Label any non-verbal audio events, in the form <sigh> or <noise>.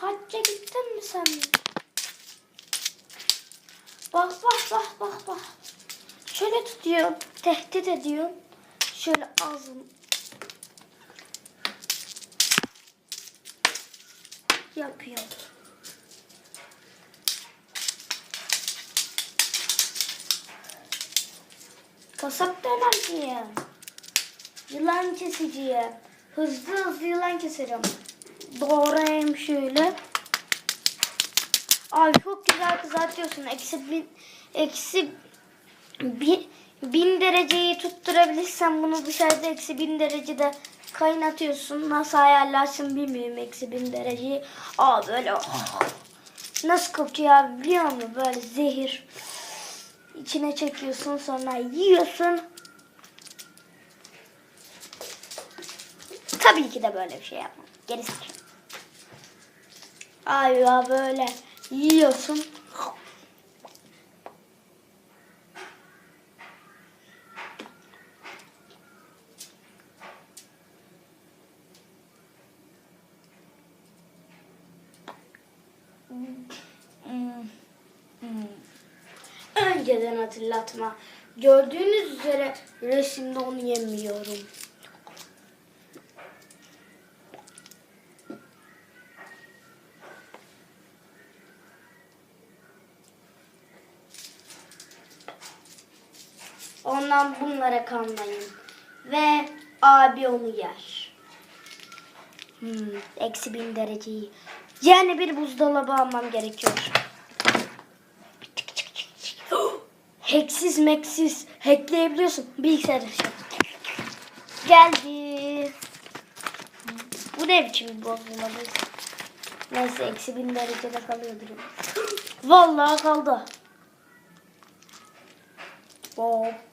hacca gittin mi sen? Bak bak bak bak bak. Şöyle tutuyor, tehdit ediyor. Şöyle ağzını. Yapıyor. Kasap döner diye. Yılan kesiciye. Hızlı hızlı yılan keserim. Doğrayayım şöyle. Ay çok güzel kızartıyorsun. Eksi bin, eksi bin, bin dereceyi tutturabilirsen bunu dışarıda eksi bin derecede kaynatıyorsun. Nasıl ayarlarsın bilmiyorum eksi bin dereceyi. Aa böyle nasıl kokuyor abi biliyor musun? Böyle zehir. İçine çekiyorsun sonra yiyorsun. Tabii ki de böyle bir şey yapmam. Gerisi. Ay ya böyle yiyorsun. Önceden hatırlatma. Gördüğünüz üzere resimde onu yemiyorum. Ondan bunlara kanmayın. Ve abi onu yer. Hmm, eksi bin dereceyi. Yani bir buzdolabı almam gerekiyor. <gasps> Hacksiz meksiz hackleyebiliyorsun. Bilgisayar. Geldi. Bu ne biçim bir buzdolabı? Neyse eksi bin derecede kalıyordur. <gasps> Vallahi kaldı. Hop